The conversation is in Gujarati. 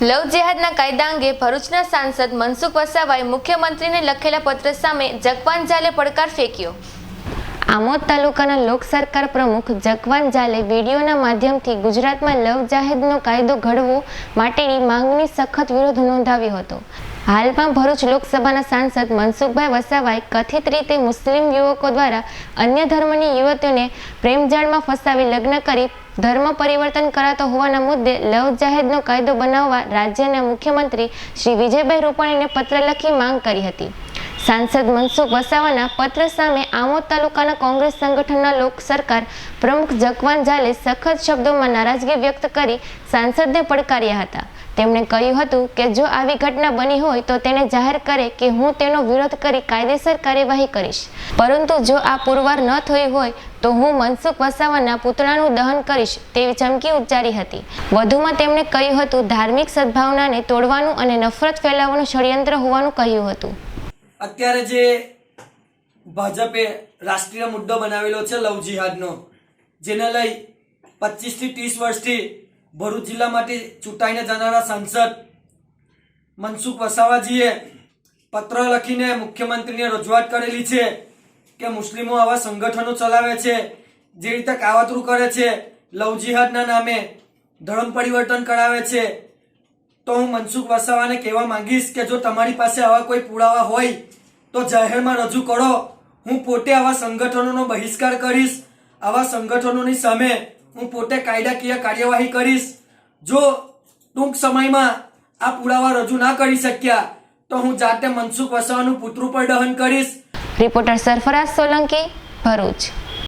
લવ જેહાદના કાયદા અંગે ભરૂચના સાંસદ મનસુખ વસાવાએ મુખ્યમંત્રીને લખેલા પત્ર સામે જગવાન જાલે પડકાર ફેંક્યો. આમોદ તાલુકાના લોક સરકાર પ્રમુખ જગવાન જાલે વિડીયોના માધ્યમથી ગુજરાતમાં લવ જાહેદનો કાયદો ઘડવો માટેની માંગણી સખત વિરોધ નોંધાવ્યો હતો. હાલમાં ભરૂચ લોકસભાના સાંસદ મનસુખભાઈ વસાવાએ કથિત રીતે મુસ્લિમ યુવકો દ્વારા અન્ય ધર્મની યુવતીઓને પ્રેમજાળમાં ફસાવી લગ્ન કરી ધર્મ પરિવર્તન કરાતો હોવાના મુદ્દે લવ જાહેદનો કાયદો બનાવવા રાજ્યના મુખ્યમંત્રી શ્રી વિજયભાઈ રૂપાણીને પત્ર લખી માંગ કરી હતી. સાંસદ મનસુખ વસાવાના પત્ર સામે આમોદ તાલુકાના કોંગ્રેસ સંગઠનના લોક સરકાર પ્રમુખ જગવાન જાલે સખત શબ્દોમાં નારાજગી વ્યક્ત કરી સાંસદને પડકાર્યા હતા. તેમણે કહ્યું હતું કે જો આવી ઘટના બની હોય તો તેને જાહેર કરે કે હું તેનો વિરોધ કરી કાયદેસર કાર્યવાહી કરીશ. પરંતુ જો આ પુરવાર ન થઈ હોય તો હું મનસુખ વસાવાના પુતળાનું દહન કરીશ તેવી ચમકી ઉચ્ચારી હતી. વધુમાં તેમણે કહ્યું હતું, ધાર્મિક સદભાવનાને તોડવાનું અને નફરત ફેલાવવાનું ષડયંત્ર હોવાનું કહ્યું હતું. અત્યારે જે ભાજપે રાષ્ટ્રીય મુદ્દો બનાવેલો છે લવ જિહાદનો, જેને લઈ પચીસથી ત્રીસ વર્ષથી ભરૂચ જિલ્લામાંથી ચૂંટાઈને જનારા સાંસદ મનસુખ વસાવાજીએ પત્ર લખીને મુખ્યમંત્રીને રજૂઆત કરેલી છે કે મુસ્લિમો આવા સંગઠનો ચલાવે છે, જે રીતે કાવતરું કરે છે, લવ જિહાદના નામે ધર્મ પરિવર્તન કરાવે છે. તો હું મનસુખ વસાવાને કહેવા માંગીશ કે જો તમારી પાસે આવા કોઈ પુરાવા હોય, તો જાહેરમાં રજૂ કરો. હું પોતે આવા સંગઠનોનો બહિષ્કાર કરીશ. આવા સંગઠનોની સામે હું પોતે કાયદાકીય કાર્યવાહી કરીશ. જો ટૂંક સમયમાં આ પુરાવા રજૂ ના કરી શક્યા, તો હું જાતે મનસુખ વસાવાનું પુત્રું પર દહન કરીશ. રિપોર્ટર સરફરાજ સોલંકી, ભરૂચ.